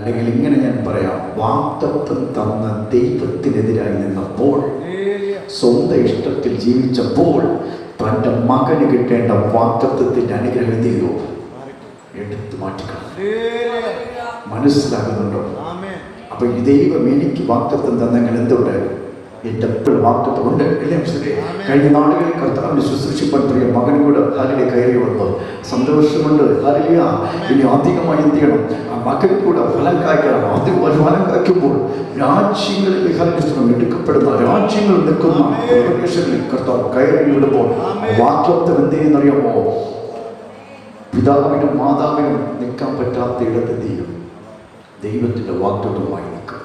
അല്ലെങ്കിൽ ഇങ്ങനെ ഞാൻ പറയാം വാക്തത്വം തന്ന ദൈവത്തിനെതിരായി നിന്നപ്പോൾ സ്വന്തം ഇഷ്ടത്തിൽ ജീവിച്ചപ്പോൾ തന്റെ മകന് കിട്ടേണ്ട വാക്തത്വത്തിന്റെ അനുഗ്രഹം എന്ത് ചെയ്തു? എടുത്തു മാറ്റിക്കണം മനസ്സിലാകുന്നുണ്ടോ? അപ്പൊ ഈ ദൈവം എനിക്ക് വാക്തത്വം തന്നെങ്കിൽ എന്തുണ്ട്? എന്റെ എപ്പോഴും വാക്തത്വം ഉണ്ട്. അല്ലേ ശരി കഴിഞ്ഞ നാളുകളിൽ കർത്താവിനെ ശുശ്രൂഷിപ്പാൻ പ്രിയ മകനും കൂടെ ഹാലിലെ കയറി വന്നു. സന്തോഷമുണ്ട്. ഹാലിയ ഇനി അധികമായി എന്ത് ചെയ്യണം? ആ മകൻ കൂടെ ഫലം കായ്ക്കണം. അത് ഫലം കായ്ക്കുമ്പോൾ രാജ്യങ്ങളിൽ വിഹാരിക്കണം എടുക്കപ്പെടുന്ന രാജ്യങ്ങൾ നിൽക്കുന്ന പ്രദേശങ്ങളിൽ കർത്താവ് കയറി വിടുമ്പോൾ വാക്തത്വം എന്ത് ചെയ്യുന്നറിയാമോ പിതാവിനും മാതാവിനും നിൽക്കാൻ പറ്റാത്ത ഇടത്ത് ദൈവം ദൈവത്തിന്റെ വാക്തത്വമായി നിൽക്കും.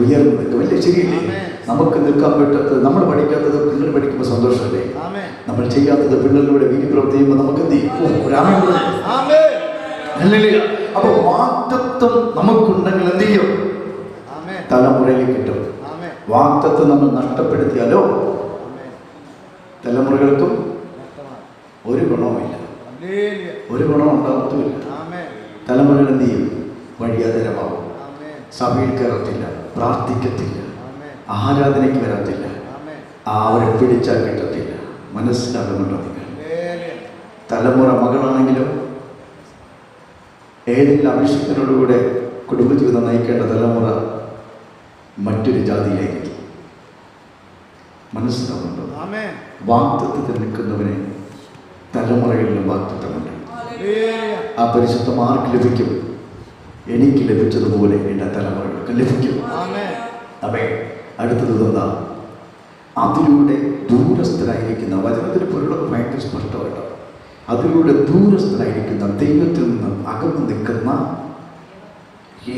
ഉയർന്നു നിൽക്കും. അല്ലേ ശരിയല്ലേ? നമുക്ക് നിൽക്കാൻ പറ്റാത്തത് നമ്മൾ പഠിക്കാത്തത് പിള്ളേർ പഠിക്കുമ്പോൾ സന്തോഷമല്ലേ? നമ്മൾ ചെയ്യാത്തത് പിള്ളേരിലൂടെ വീതി പ്രവർത്തിക്കുമ്പോൾ നമുക്ക് എന്ത് ചെയ്യും? അപ്പൊ വാക്തത്വം നമുക്കുണ്ടെങ്കിൽ എന്ത് ചെയ്യും? തലമുറയിൽ കിട്ടും. വാക്തത്വം നമ്മൾ നഷ്ടപ്പെടുത്തിയാലോ? തലമുറകൾക്കും ഒരു ഗുണവുമില്ല. ഒരു ഗുണം ഉണ്ടാകത്തുമില്ല തലമുറകൾ എന്ത് ചെയ്യും? വഴിയാതരമാവും സഭയിൽ കയറത്തില്ല. പ്രാർത്ഥിക്കത്തില്ല. ആരാധനയ്ക്ക് വരത്തില്ല. അവരെ പിടിച്ചാൽ കിട്ടത്തില്ല. മനസ്സിലാകുന്നുണ്ടോ നിങ്ങൾ തലമുറ മകളാണെങ്കിലും ഏതെങ്കിലും അഭിഷേകത്തിനോടുകൂടെ കുടുംബജീവിതം നയിക്കേണ്ട തലമുറ മറ്റൊരു ജാതിയായിരിക്കും മനസ്സിലാകുന്നുണ്ടോ വാക്തത്വത്തിൽ നിൽക്കുന്നവനെ തലമുറകളിലും വാക്തത്വമുണ്ട് ആ പരിശുദ്ധം ആർക്ക് ലഭിക്കും. എനിക്ക് ലഭിച്ചതുപോലെ എന്റെ തലമുറകൾക്ക് ലഭിക്കും. അതെ അടുത്തത് എന്താ അതിലൂടെ ദൂരസ്ഥരായിരിക്കുന്ന വചനത്തിന് പൊരുളൊക്കെ ഭയങ്കര സ്പഷ്ടമായിട്ട്. അതിലൂടെ ദൂരസ്ഥരായിരിക്കുന്ന ദൈവത്തിൽ നിന്ന് അകന്നു നിൽക്കുന്ന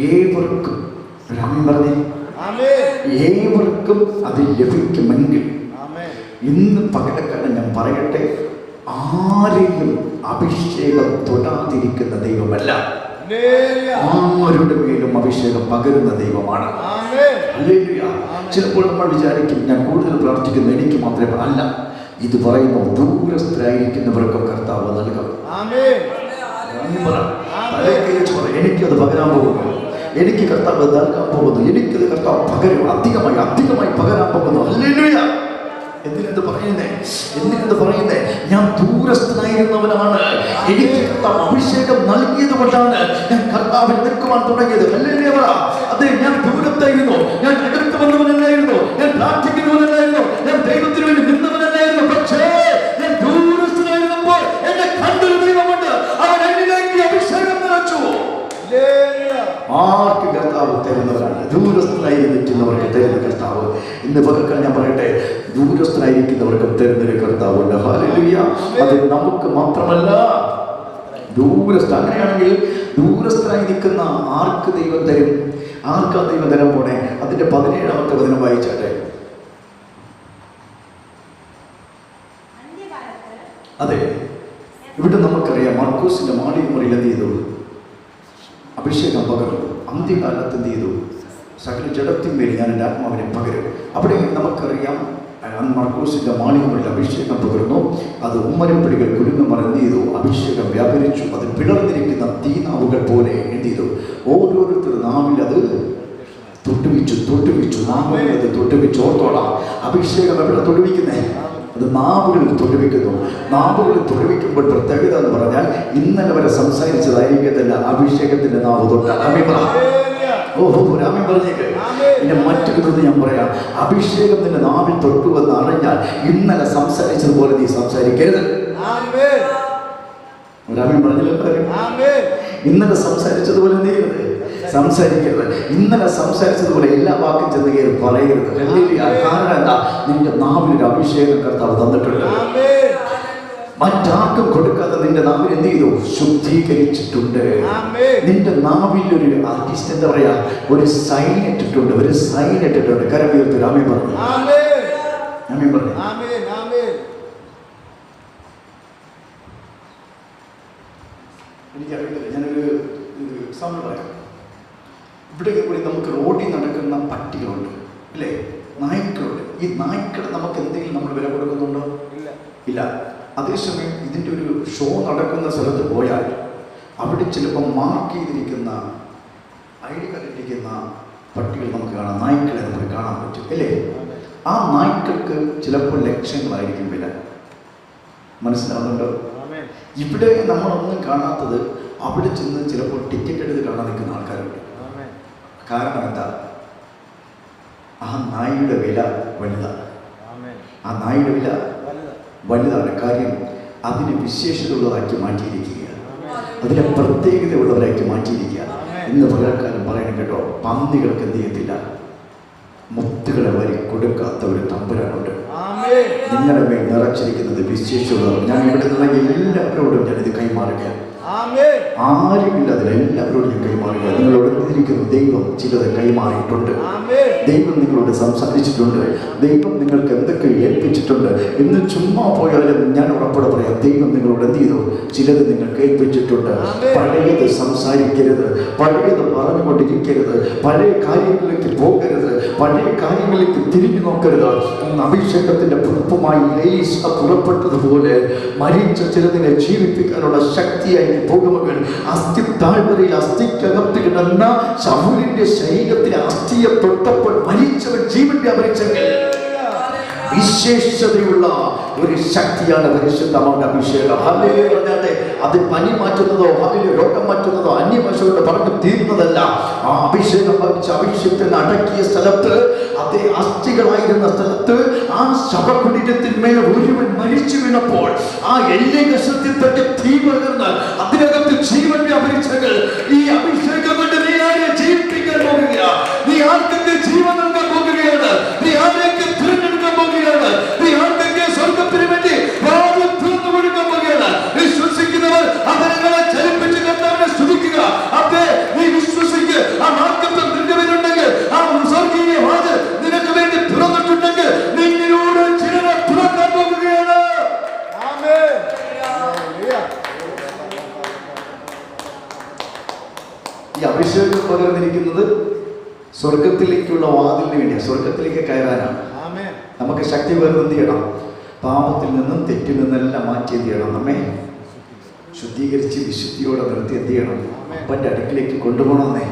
ഏവർക്കും രാമൻ പറഞ്ഞേ? ഏവർക്കും അത് ലഭിക്കുമെങ്കിൽ ഇന്ന് പകരക്കാരൻ ഞാൻ പറയട്ടെ ആരെയും അഭിഷേകം തൊടാതിരിക്കുന്ന ദൈവമല്ല. ആരുടെ മേലും അഭിഷേകം പകരുന്ന ദൈവമാണ്. ചിലപ്പോൾ നമ്മൾ വിചാരിക്കും ഞാൻ കൂടുതൽ പ്രാർത്ഥിക്കുന്നു എനിക്ക് മാത്രമേ അല്ല. ഇത് പറയുന്നു ദൂരസ്ഥരായിരിക്കുന്നവർക്കും കർത്താവ് നൽകും. എനിക്ക് അത്. എനിക്കത് പകരാൻ പോകുന്നു. എനിക്ക് കർത്താവ് നൽകാൻ പോകുന്നു. എനിക്കത് കർത്താവ് പകരും. അധികമായി അധികമായി പകരാൻ പോകുന്നു. എന്തിനെന്ത് പറയുന്നേ? എന്തിനെന്ത് പറയുന്നേ? ഞാൻ ദൂരസ്ഥനായിരുന്നവനാണ് എനിക്ക് അഭിഷേകം നൽകിയത് കൊണ്ടാണ് ഞാൻ കർത്താവിൽ നിൽക്കുവാൻ തുടങ്ങിയത്. അതെ ഞാൻ ദൂരത്തായിരുന്നു. ഞാൻ അടുത്ത് വന്നവനല്ലായിരുന്നു. ഞാൻ പ്രാർത്ഥിക്കുന്നവനല്ലായിരുന്നു. ഞാൻ ദൈവത്തിന് വേണ്ടി നിന്നവനല്ലായിരുന്നു. പക്ഷേ ഞാൻ ദൂരസ്ഥനായിരുന്നപ്പോൾ എന്നെ കണ്ടൊരു ദൈവമുണ്ട്. അവൻ എന്നിലേക്ക് അഭിഷേകം നിറച്ചു. ആർക്ക് കർത്താവ് തരുന്നവരാണ്. ദൂരസ്ഥരായിരിക്കുന്നവർക്ക് തരുന്ന കർത്താവ്. ഇന്ന് പകർക്കാൻ ഞാൻ പറയട്ടെ ദൂരസ്ഥനായിരിക്കുന്നവർക്ക് തരുന്നൊരു കർത്താവുണ്ട്. അത് നമുക്ക് മാത്രമല്ല. ദൂരസ്ഥ അങ്ങനെയാണെങ്കിൽ ദൂരസ്ഥനായി നിൽക്കുന്ന ആർക്ക് ദൈവം തരും? ആർക്കാ ദൈവം തരാൻ പോണേ? അതിന്റെ പതിനേഴാമത്തെ വചനം വായിച്ചാട്ടെ. അതെ. ഇവിടെ നമുക്കറിയാം മർക്കൂസിന്റെ മാളികമുറിയിൽ എന്ത് ചെയ്തു അഭിഷേകം പകർന്നു അന്ത്യകാലത്ത് എന്ത് ചെയ്തു? സകല ജഡത്തിന്മേൽ ഞാൻ എന്റെ ആത്മാവിനെ പകരും. അവിടെ നമുക്കറിയാം അന്ന് മാണികളിൽ അഭിഷേകം പകർന്നു. അത് ഉമ്മരപ്പടികൾ കുരുങ്ങുമർ എന്ത് ചെയ്തു? അഭിഷേകം വ്യാപരിച്ചു. അത് പിളർന്നിരിക്കുന്ന തീനാവുകൾ പോലെ എന്ത് ചെയ്തു? ഓരോരുത്തർ നാവിൽ അത് തൊട്ടുവിച്ചു തൊട്ടുവിച്ചു. നാമേ അത് തൊട്ടുവിച്ചു. ഓർത്തോളാം. അഭിഷേകം എവിടെ തൊടുവിക്കുന്നേ? അത് നാവുകളിൽ തൊടുവിക്കുന്നു നാവുകളിൽ തൊടുവിക്കുമ്പോൾ പ്രത്യേകത എന്ന് പറഞ്ഞാൽ ഇന്നലെ വരെ സംസാരിച്ചതായിരിക്കത്തില്ല. അഭിഷേകത്തിന്റെ നാവ് തൊട്ട അമ്മ ഓഹോ രാമൻ പറഞ്ഞേക്ക്. പിന്നെ മറ്റൊരു കൃത് ഞാൻ പറയാം. അഭിഷേകം നിന്റെ നാവിൽ തൊട്ടുവെന്ന് അറിഞ്ഞാൽ ഇന്നലെ സംസാരിച്ചതുപോലെ നീ സംസാരിക്കരുത്. രാമൻ പറഞ്ഞില്ല? ഇന്നലെ സംസാരിച്ചതുപോലെ നീ ചെയ്യരുത്. സംസാരിക്കരുത്. ഇന്നലെ സംസാരിച്ചതുപോലെ എല്ലാ വാക്കും ചെന്ന് കയറി പറയരുത്. കാരണം എന്താ? നിന്റെ നാവിനൊരു ഒരു അഭിഷേകം കർത്താവ് തന്നിട്ടുണ്ട്. മറ്റാർക്കും കൊടുക്കാതെ നിന്റെ നാവിൽ എന്ത് ചെയ്തു? ശുദ്ധീകരിച്ചിട്ടുണ്ട്. നിന്റെ നാവിൽ ഒരു ആർട്ടിസ്റ്റ് എന്താ പറയാ? ഒരു സൈൻ ഇട്ടിട്ടുണ്ട്. ഒരു സൈൻ ഇട്ടിട്ടുണ്ട്. കരവീർത്ത് രാമേ പറഞ്ഞു. രാമേ പറഞ്ഞു. എനിക്കറിയില്ല ഞാനൊരു എക്സാമ്പിൾ പറയാം. ഇവിടെ കൂടി നമുക്ക് റോഡിൽ നടക്കുന്ന പട്ടികളുണ്ട് അല്ലേ? നായ്ക്കളുണ്ട്. ഈ നായ്ക്കൾ നമുക്ക് എന്തെങ്കിലും നമ്മൾ വില കൊടുക്കുന്നുണ്ടോ? ഇല്ല. അതേസമയം ഇതിന്റെ ഒരു ഷോ നടക്കുന്ന സ്ഥലത്ത് പോയാൽ അവിടെ ചിലപ്പോൾ മാർക്ക് ചെയ്തിരിക്കുന്ന ഐ ഡി കാർഡ് പട്ടികൾ നമുക്ക് കാണാം. നായ്ക്കളെ നമുക്ക് കാണാൻ പറ്റും അല്ലേ? ആ നായ്ക്കൾക്ക് ചിലപ്പോൾ ലക്ഷങ്ങളായിരിക്കും വില. മനസ്സിലാവുന്നുണ്ടോ? ഇവിടെ നമ്മളൊന്നും കാണാത്തത് അവിടെ ചെന്ന് ചിലപ്പോൾ ടിക്കറ്റ് എടുത്ത് കാണാൻ നിൽക്കുന്ന ആൾക്കാരുണ്ട്. കാരണം എന്താ? ആ നായിയുടെ വില വലുതാണ് ആ നായിയുടെ വില വലുതാണ്. കാര്യം അതിനെ വിശേഷതയുള്ളതാക്കി മാറ്റിയിരിക്കുക. അതിനെ പ്രത്യേകതയുള്ളവരാക്കി മാറ്റിയിരിക്കുക. ഇന്ന് പകരക്കാലം പറയണം കേട്ടോ. പന്നികൾക്ക് എന്ത് ചെയ്യത്തില്ല? മുത്തുകളെ വരി കൊടുക്കാത്ത ഒരു തമ്പുരാനുണ്ട്. നിങ്ങളുടെ മേൽ നിറച്ചിരിക്കുന്നത് വിശേഷമുള്ളവർ. ഞാൻ ഇവിടെ നിന്നുള്ള എല്ലാവരോടും ഞാനിത് കൈമാറുകയാണ്. ആരുമില്ല അതിലെല്ലാവരോടും എല്ലാവരോടും കൈമാറുക. നിങ്ങളോട് എന്തിരിക്കുന്നു? ദൈവം ചിലത് കൈമാറിയിട്ടുണ്ട്. ദൈവം നിങ്ങളോട് സംസാരിച്ചിട്ടുണ്ട്. ദൈവം നിങ്ങൾക്ക് എന്തൊക്കെ ഏൽപ്പിച്ചിട്ടുണ്ട്? എന്ന് ചുമ്മാ പോയാലും ഞാൻ ഉറപ്പോടെ പറയാം ദൈവം നിങ്ങളോട് എന്ത് ചെയ്തു? ചിലത് നിങ്ങൾക്ക് ഏൽപ്പിച്ചിട്ടുണ്ട്. പഴയത് സംസാരിക്കരുത്. പഴയത് പറഞ്ഞുകൊണ്ടിരിക്കരുത്. പഴയ കാര്യങ്ങളിലേക്ക് പോകരുത്. പഴയ കാര്യങ്ങളിലേക്ക് തിരിഞ്ഞു നോക്കരുത്. അഭിഷേകത്തിന്റെ പുറപ്പുമായി ലേസ് പുറപ്പെട്ടതുപോലെ മരിച്ച ചിലതിനെ ജീവിപ്പിക്കാനുള്ള ശക്തിയായി പോകുമകൾ അസ്ഥി താഴ്വരയിൽ അസ്ഥിക്കകത്ത് കിടന്ന ശമുലിന്റെ ശരീരത്തിലെ അസ്ഥിയെ തൊട്ടപ്പോൾ മരിച്ചവൻ ജീവന്റെ അപരിച്ചെങ്കിൽ വിശേഷതയുള്ള ഒരു ശക്തിയാണ് പരിശുദ്ധമായ അഭിഷേകം. ഹല്ലേലൂയ പറഞ്ഞാട്ടെ അത് പനി മാറ്റുന്നതോ അതിൽ രോഗം മാറ്റുന്നതോ അന്യഭാഷകളുടെ പറഞ്ഞു തീരുന്നതല്ല. ആ അഭിഷേകം ഭവിച്ച അഭിഷേകത്തിന് അടക്കിയ സ്ഥലത്ത് അതേ അസ്ഥികളായിരുന്ന സ്ഥലത്ത് ആ ശവകുടീരത്തിന്മേൽ ഒരുവൻ മരിച്ചു വീണപ്പോൾ ആ എല്ലിക കഷത്തിൽ തട്ടി തീ പകർന്ന് അതിനകത്ത് ജീവൻ വ്യാപരിച്ചകൾ ഈ അഭിഷേകം കൊണ്ട് നീ ആരെ ജീവിപ്പിക്കാൻ പോകുക നീ ആർക്കൊക്കെ ജീവൻ പാപത്തിൽ നിന്നും തെറ്റിൽ നിന്നെല്ലാം മാറ്റി എന്ത് ചെയ്യണം? നമ്മെ ശുദ്ധീകരിച്ച് വിശുദ്ധിയോടെ നിർത്തി എന്ത് ചെയ്യണം? അപ്പന്റെ അടുക്കിലേക്ക് കൊണ്ടുപോകണമെന്നേ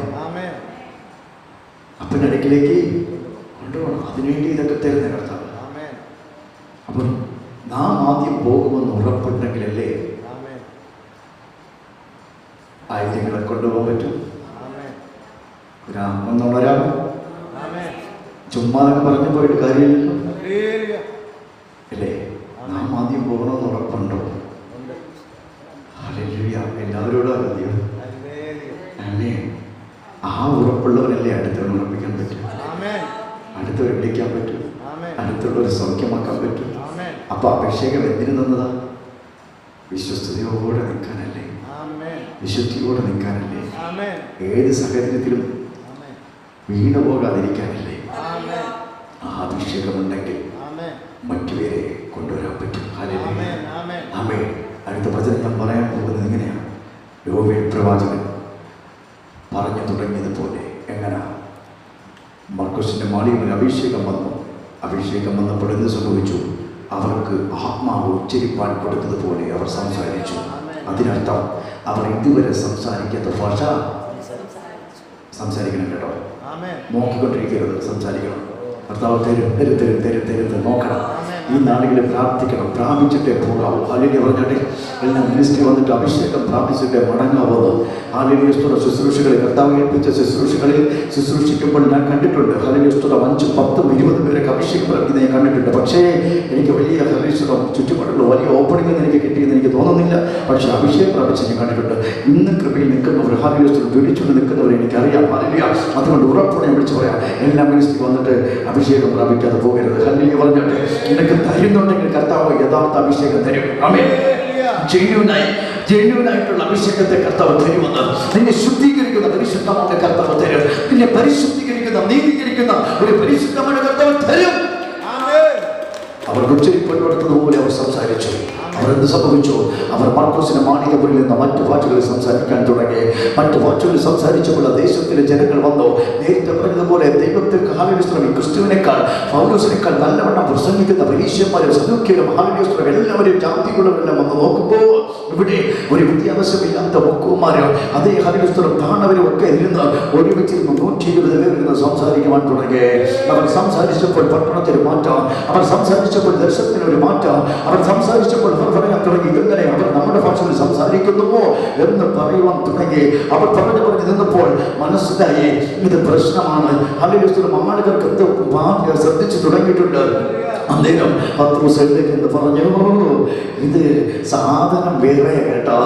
അപ്പന്റെ അടുക്കിലേക്ക് കൊണ്ടുപോകണം. അതിനുവേണ്ടി ഇതൊക്കെ തരുന്ന കർത്താവ് അപ്പം നാം ആദ്യം പോകുമെന്ന് ഉറപ്പുണ്ടെങ്കിലല്ലേ ആയിരങ്ങളെ കൊണ്ടുപോകാൻ പറ്റും. ഒന്നുണരാമോ ചുമ്മാ പറഞ്ഞു പോയിട്ട് കാര്യമില്ലല്ലോ. പോകണമെന്ന് ഉറപ്പുണ്ടോ എല്ലാവരോടും അറിയാം അല്ലേ ആ ഉറപ്പുള്ളവരല്ലേ അടുത്തവൻ ഉറപ്പിക്കാൻ പറ്റും? അടുത്തവർ വിളിക്കാൻ പറ്റും? അടുത്തുള്ളവർ സൗഖ്യമാക്കാൻ പറ്റും? അപ്പൊ അഭിഷേകം എന്തിനു തന്നതാ? വിശ്വസ്തയോടെ നിൽക്കാനല്ലേ? വിശുദ്ധിയോടെ നിൽക്കാനല്ലേ? ഏത് സാഹചര്യത്തിലും വീണു പോകാതിരിക്കാനല്ലേ ആ അഭിഷേകമുണ്ടെങ്കിൽ മറ്റുപേരെ കൊണ്ടുവരാൻ പറ്റും ഹല്ലേലൂയ. ആമേൻ അടുത്ത വചനം ഞാൻ പറയാൻ പോകുന്നത് ഇങ്ങനെയാണ് യോവേൽ പ്രവാചകൻ പറഞ്ഞു തുടങ്ങിയതുപോലെ എങ്ങനെ? മർക്കോസിന്റെ മാളികയിൽ അഭിഷേകം വന്നു. അഭിഷേകം വന്നപ്പോൾ എന്ത് സംഭവിച്ചു? അവർക്ക് ആത്മാവ് ഉച്ചരിപ്പാൻ കൊടുത്തതുപോലെ അവർ സംസാരിച്ചു. അതിനർത്ഥം അവർ ഇതുവരെ സംസാരിക്കാത്ത ഭാഷ സംസാരിക്കണം കേട്ടോ. നോക്കിക്കൊണ്ടിരിക്കരുത് സംസാരിക്കണം. ഭർത്താവ് തരും തരും തരും തരും തരും. നോക്കണം. ഈ നാളുകളിൽ പ്രാർത്ഥിക്കണം. പ്രാപിച്ചിട്ടേ പോകാവൂ. അല്ലെങ്കിൽ പറഞ്ഞാട്ടെ എല്ലാം മിനിസ്ട്രി വന്നിട്ട് അഭിഷേകം പ്രാപിച്ചിട്ടേ മടങ്ങാവുന്നു ഹാലിനിയസ്തുത ശുശ്രൂഷകളിൽ കർത്താവ് ഏൽപ്പിച്ച ശുശ്രൂഷകളിൽ ശുശ്രൂഷിക്കുമ്പോൾ ഞാൻ കണ്ടിട്ടുണ്ട്. ഹലിനിയസ്തുത അഞ്ചും പത്തും ഇരുപതും പേരൊക്കെ അഭിഷേകം പ്രാപിക്കുന്നത് ഞാൻ കണ്ടിട്ടുണ്ട്. പക്ഷേ എനിക്ക് വലിയ ഹലീശ്വരം ചുറ്റുപാടുള്ള വലിയ ഓപ്പണിംഗ് എനിക്ക് കിട്ടിയെന്ന് എനിക്ക് തോന്നുന്നില്ല. പക്ഷേ അഭിഷേകം പ്രാപിച്ച് ഞാൻ കണ്ടിട്ടുണ്ട്. ഇന്ന് കൃപയിൽ നിൽക്കുന്നവർ ഹാലിനിയസ്തുത ജ്വലിച്ചുകൊണ്ട് നിൽക്കുന്നവർ എനിക്കറിയാം. ഹലിയ അതുകൊണ്ട് ഉറപ്പോടെ ഞാൻ വിളിച്ചു പറയാം. എല്ലാ മിനിസ്ട്രി വന്നിട്ട് അഭിഷേകം പ്രാപിക്കാതെ പോകരുത്. ഹലിയ പറഞ്ഞിട്ട് നിനക്ക് തരുന്നുണ്ടെങ്കിൽ കർത്താവ് യഥാർത്ഥ അഭിഷേകം തരും. ആമേ ജെന്യൂനായി ജെന്യൂനായിട്ടുള്ള അഭിഷേകത്തെ കർത്താവ് തരുമെന്ന്. നിന്നെ ശുദ്ധീകരിക്കുന്ന പരിശുദ്ധമായ കർത്താവ് തരും. നിന്നെ പരിശുദ്ധീകരിക്കുന്ന നീതീകരിക്കുന്ന ഒരു പരിശുദ്ധമായ കർത്താവ് തരും. അവർ ഉച്ചരിപ്പെടുത്തതുപോലെ അവർ സംസാരിച്ചു. അവരെന്ത് സംഭവിച്ചു? അവർ മാർക്കോസിന്റെ മാണികപുരിൽ നിന്ന് മറ്റു ഭാഷകളിൽ സംസാരിക്കാൻ തുടങ്ങി. മറ്റു ഭാഷകളിൽ സംസാരിച്ചപ്പോൾ ദേശത്തിലെ ജനങ്ങൾ വന്നു. നേരത്തെ പറഞ്ഞതുപോലെ ദൈവത്തിൽ ഹാലനുസ്ത്രം ക്രിസ്തുവിനേക്കാൾ പൗലോസിനേക്കാൾ നല്ലവണ്ണം പ്രസംഗിക്കുന്ന പരീക്ഷന്മാരും സദുഖ്യരും ഹാലനുസ്ത്രം എല്ലാവരും ജാതികളുമെല്ലാം വന്ന് നോക്കുമ്പോൾ ഇവിടെ ഒരു വിദ്യാഭ്യാസമില്ലാത്ത മുക്കുമാരോ അതേ ഹാലനുസ്ത്രം താണവരും ഒക്കെ ഇരുന്ന് ഒരുമിച്ചിരുന്ന് നൂറ്റി ഇരുപത് പേരിരുന്ന് സംസാരിക്കുവാൻ തുടങ്ങി. അവർ സംസാരിച്ചപ്പോൾ പട്ടണത്തിന് മാറ്റം. അവർ സംസാരിച്ചപ്പോൾ ദർശനത്തിന് ഒരു മാറ്റം. അവർ സംസാരിച്ചപ്പോൾ അവർ പറയാൻ തുടങ്ങി ഇതെങ്ങനെ അവർ നമ്മുടെ ഭാഷയിൽ സംസാരിക്കുന്നുവോ എന്ന് പറയുവാൻ തുടങ്ങി. അവർ പറഞ്ഞു പറഞ്ഞു നിന്നപ്പോൾ മനസ്സിലായി ഇത് പ്രശ്നമാണ്. അല്ലെങ്കിൽ ആളുകൾക്ക് എന്ത് ശ്രദ്ധിച്ചു തുടങ്ങിയിട്ടുണ്ട്. അന്നേരം പത്രോസ് എന്ന് പറഞ്ഞു. ഇത് സാധനം വേറെ കേട്ടോ.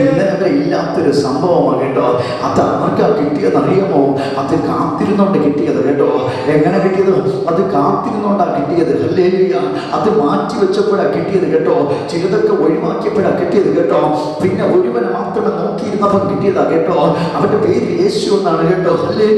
ഇന്നലെ ഇല്ലാത്തൊരു സംഭവമാണ് കേട്ടോ. അത് ആർക്കാ കിട്ടിയെന്ന് അറിയാമോ? അത് കാത്തിരുന്നോണ്ട് കിട്ടിയത് കേട്ടോ. എങ്ങനെ കിട്ടിയത്? അത് കാത്തിരുന്നോണ്ടാ കിട്ടിയത്. അല്ലേ അത് മാറ്റി വെച്ചപ്പോഴാ കിട്ടിയത് കേട്ടോ. ചിലതൊക്കെ ഒഴിവാക്കിയപ്പോഴാ കിട്ടിയത് കേട്ടോ. പിന്നെ ഒരുവനെ മാത്രമേ നോക്കിയിരുന്നപ്പം കിട്ടിയതാ കേട്ടോ. അവന്റെ പേര് യേശു എന്നാണ് കേട്ടോ. അല്ലേ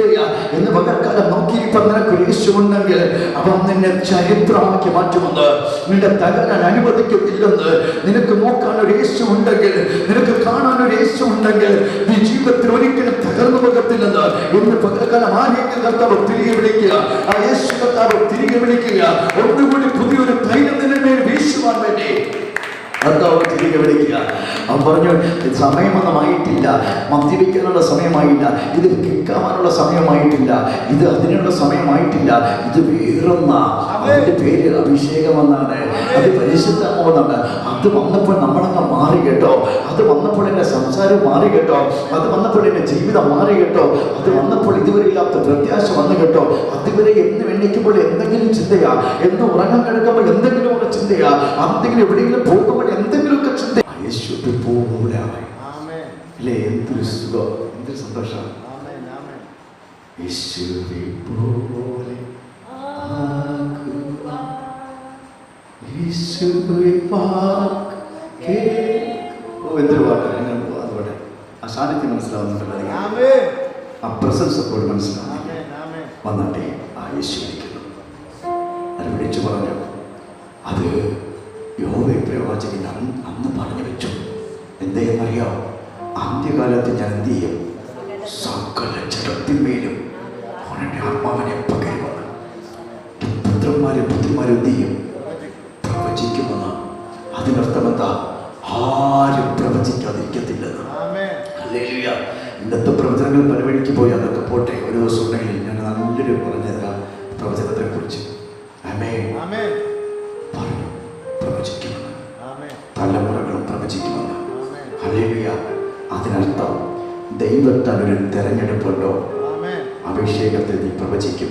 എന്ന് പകർക്കാലം നോക്കിയിരിപ്പം നിനക്ക് യേശു ഉണ്ടെങ്കിൽ അവൻ നിന്നെ ചരിത്രമാക്കി മാറ്റുമെന്ന് നിന്റെ തകരാൻ അനുവദിക്കത്തില്ലെന്ന് നിനക്ക് നോക്കാൻ ഒരു യേശു ഉണ്ടെങ്കിൽ നിനക്ക് കാണാൻ ഒരു യേശു ഉണ്ടെങ്കിൽ നീ ജീവിതത്തിൽ ഒരിക്കലും തകർന്നു പോകത്തില്ലെന്ന് ഇന്ന് പകൽക്കാലം ആരെങ്കിലും കർത്താവ് തിരികെ വിളിക്കുക. ആ യേശു കർത്താവ് തിരികെ വിളിക്കുക. ഒന്നുകൂടി പുതിയൊരു ധൈര്യം നിന്നെ വീശുവാൻ വേണ്ടി. കർത്താവ് തിരികെ വിളിക്കുക? അവൻ പറഞ്ഞു സമയമൊന്നും ആയിട്ടില്ല മദ്യപിക്കാനുള്ള സമയമായില്ല. ഇത് കേൾക്കാനുള്ള സമയമായിട്ടില്ല. ഇത് അതിനുള്ള സമയമായിട്ടില്ല. ഇത് വേറൊന്ന. അതിന്റെ പേര് അഭിഷേകം എന്നാണ്. അത് പരിശുദ്ധമെന്നാണ് അത് വന്നപ്പോൾ നമ്മളങ്ങ് മാറി കേട്ടോ. അത് വന്നപ്പോൾ എന്റെ സംസാരം മാറി കേട്ടോ. അത് വന്നപ്പോൾ എന്റെ ജീവിതം മാറി കേട്ടോ. അത് വന്നപ്പോൾ ഇതുവരെ ഇല്ലാത്ത പ്രത്യാശ വന്നു കേട്ടോ. അതുവരെ എന്ന് എണ്ണിക്കുമ്പോൾ എന്തെങ്കിലും ചിന്തയാ? എന്ന് ഉറങ്ങാൻ കിടക്കുമ്പോൾ എന്തെങ്കിലും ഒരു ചിന്തയാ? എന്തെങ്കിലും എവിടെയെങ്കിലും പോകുമ്പോൾ എന്തെങ്കിലുമൊക്കെ ചിന്ത യേശു പോലെ അല്ലേ എന്തൊരു സുഖം എന്തൊരു സന്തോഷം. യേശുവെ പോലെ എന്തൊരു പാട്ടാണ് എങ്ങനെ അതുപോലെ ആ സാന്നിധ്യം മനസ്സിലാവുന്നുണ്ടല്ലോ ആ പ്രസൻസ് അപ്പോൾ മനസ്സിലാവുന്നില്ല വന്നാട്ടെ. ആ യേശു ഇരിക്കുന്നു അത് വിളിച്ചു പറഞ്ഞു. അത് പ്രവാചകൻ അന്ന് അന്ന് പറഞ്ഞു വെച്ചു. എന്തെന്നറിയാം ആദ്യകാലത്ത് ഞാൻ എന്ത് ചെയ്യും? സകല ജഡത്തിന്മേലും അവനെ ആത്മാവനെ പകരുമെന്ന് പുത്രന്മാരും പുത്രിമാരും എന്ത് ചെയ്യും? പ്രവചിക്കുമെന്ന്. അതിനർത്ഥം എന്താ? ആരും പ്രവചിക്കാതിരിക്കത്തില്ലെന്ന്. ഇന്നത്തെ പ്രവചനങ്ങൾ പല പോയി. അതൊക്കെ പോട്ടെ. ഒരു ദിവസം ഉണ്ടെങ്കിൽ ഞാൻ നല്ലൊരു പറഞ്ഞ പ്രവചനത്തെ കുറിച്ച് അമേ ദൈവത്താൽ ഒരു തെരഞ്ഞെടുപ്പുണ്ടോ അഭിഷേകത്തിൽ നീ പ്രവചിക്കും.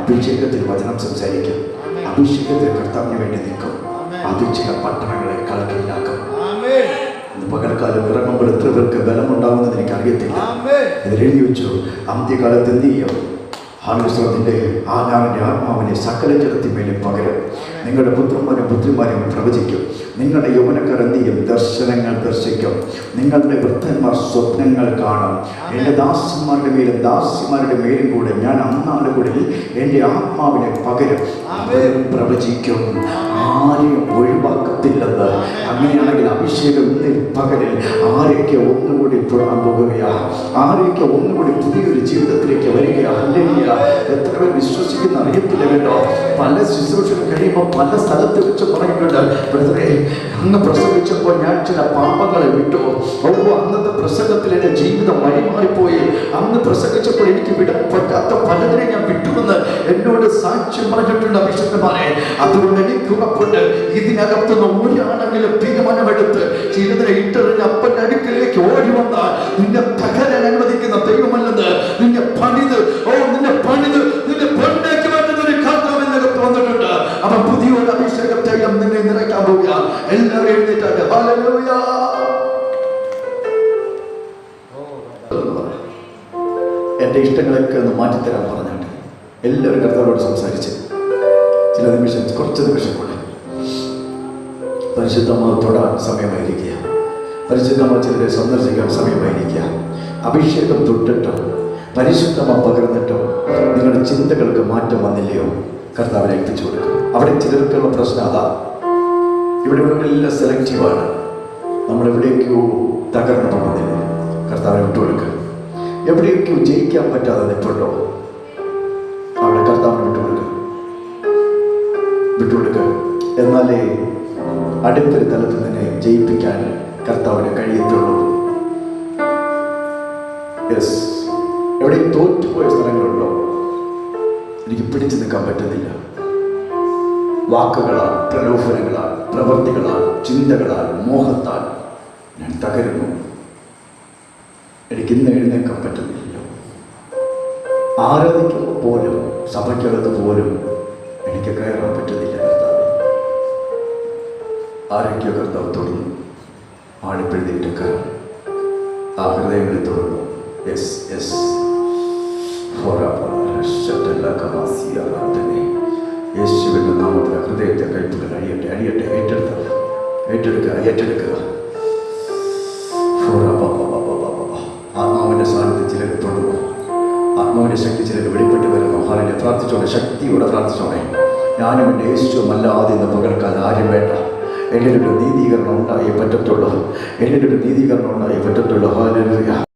അഭിഷേകത്തിൽ വചനം സംസാരിക്കും. അഭിഷേകത്തിൽ കർത്താവിന് വേണ്ടി നിൽക്കും. അത് ചില പട്ടണങ്ങളെ കളക്കിലാക്കും പകൽക്കാലം ഇറങ്ങുമ്പോൾ എത്ര പേർക്ക് ബലമുണ്ടാവുന്നത് എനിക്ക് അറിയത്തില്ല എഴുതി വെച്ചു അന്ത്യകാലത്ത് എന്ത് ചെയ്യും? ഹാലുസ്വത്തിന്റെ ആനാവിന്റെ ആത്മാവിനെ സകല ജലത്തിന്മേലും പകരം നിങ്ങളുടെ പുത്രന്മാരും പുത്രിമാരും പ്രവചിക്കും. നിങ്ങളുടെ യൗവനക്കാർ എന്ത് ചെയ്യും? ദർശനങ്ങൾ ദർശിക്കും. നിങ്ങളുടെ വൃദ്ധന്മാർ സ്വപ്നങ്ങൾ കാണും. എന്റെ ദാസന്മാരുടെ മേലും ദാസിമാരുടെ മേലും കൂടെ ഞാൻ അന്നാളുകളിൽ എന്റെ ആത്മാവിനെ പകരം. പ്രവചിക്കും. ആരെയും ഒഴിവാക്കത്തില്ലെന്ന്. അങ്ങനെയാണെങ്കിൽ അഭിഷേകം ഇന്നിൽ പകലിൽ ആരൊക്കെ ഒന്നുകൂടി തൊടാൻ പോകുകയാണ് ആരൊക്കെ ഒന്നുകൂടി പുതിയൊരു ജീവിതത്തിലേക്ക് വരികയാണ് എത്ര പേർ വിശ്വസിക്കുന്ന അറിയത്തില്ല കേട്ടോ. പല ശുശ്രൂഷകൾ കഴിയുമ്പോൾ പല സ്ഥലത്ത് വെച്ച് പറയുന്നുണ്ട് ബ്രദറെ അന്ന് പ്രസംഗിച്ചപ്പോൾ ഞാൻ ചില പാപങ്ങളെ വിട്ടു. ഓ അന്നത്തെ പ്രസംഗത്തിൽ എന്റെ ജീവിതം വഴിമാറിപ്പോയി അന്ന് പ്രസംഗിച്ചപ്പോൾ എനിക്ക് വിടാൻ പറ്റാത്ത പലതിനെ ഞാൻ വിട്ടുവെന്ന് എന്നോട് സാക്ഷ്യം പറഞ്ഞിട്ടുണ്ട് അഭിഷേകമാരെ അതുകൊണ്ട് എനിക്ക് ഉറപ്പുണ്ട് ഇതിനകത്തുനിന്ന് ഒരാണെങ്കിലും തീരുമാനമെടുത്ത് ചിലതിനെ ഇട്ടെറിഞ്ഞ് അപ്പന്റെ അടുക്കലേക്ക് ഓടി വന്നാൽ നിന്നെ തകരാൻ അനുവദിക്കുന്ന എന്റെ ഇഷ്ടങ്ങളൊക്കെ ഒന്ന് മാറ്റിത്തരാൻ പറഞ്ഞിട്ട് എല്ലാവരും കർത്താവോട് സംസാരിച്ച് ചില നിമിഷം കുറച്ച് നിമിഷം കൂടെ പരിശുദ്ധമ്മ തൊടാൻ സമയമായിരിക്കുക. പരിശുദ്ധമാ ചിലരെ സന്ദർശിക്കാൻ സമയമായിരിക്കുക. അഭിഷേകം തൊട്ടിട്ടോ പരിശുദ്ധമ പകർന്നിട്ടോ നിങ്ങളുടെ ചിന്തകൾക്ക് മാറ്റം വന്നില്ലയോ? കർത്താവിനെ എത്തിച്ചു കൊടുക്കും. അവിടെ ചിലർക്കുള്ള പ്രശ്നം അതാ. ഇവിടെ എല്ലാം സെലക്റ്റീവാണ് നമ്മളെവിടേക്കോ തകർന്നു പോകുന്നില്ല. കർത്താവിനെ വിട്ടുകൊടുക്കുക. എവിടെയൊക്കെയോ ജയിക്കാൻ പറ്റാതെ നിൽപ്പുണ്ടോ? അവിടെ കർത്താവ് വിട്ടുകൊടുക്കുക വിട്ടുകൊടുക്കുക എന്നാലേ അടുത്തൊരു തലത്തിൽ തന്നെ ജയിപ്പിക്കാൻ കർത്താവിന് കഴിയത്തുള്ളൂ. യെസ് എവിടെയും തോറ്റുപോയ സ്ഥലങ്ങളുണ്ടോ? എനിക്ക് പിടിച്ചു നിൽക്കാൻ പറ്റുന്നില്ല. വാക്കുകളാൽ പ്രലോഭനങ്ങളാൽ പ്രവൃത്തികളാൽ ചിന്തകളാൽ മോഹത്താൽ ഞാൻ തകരുന്നു. എനിക്ക് ഇന്ന് എഴുന്നേക്കാൻ പറ്റുന്നില്ല. ആരാധിക്കുമ്പോൾ പോലും സഭയ്ക്കകത്ത് പോലും എനിക്ക് കയറാൻ പറ്റുന്നില്ല കർത്താവ്. ആരോഗ്യ കർത്താവ് തൊടുന്നു. ആളിപ്പെഴുതിയിട്ട് കരം ആ ഹൃദയങ്ങളിൽ തുടങ്ങും എസ് എസ് യേശുവിന്റെ നാമത്തിൽ ഹൃദയത്തെ കൈപ്പുകൾ അഴിയട്ടെ അഴിയട്ടെ ഏറ്റെടുക്കുക. ഏറ്റെടുക്കുക ഏറ്റെടുക്കുക. പ്രാർത്ഥിച്ചോടെ ഞാനും എന്റെ യേശുവും അല്ലാതെ ഇന്ന് പകർക്കാൻ ആരും വേണ്ട. എന്നിലൊരു നീതീകരണം ഉണ്ടായേ പറ്റത്തുള്ളൂ. എന്നിലൊരു നീതീകരണം ഉണ്ടായേ പറ്റത്തുള്ളൂ.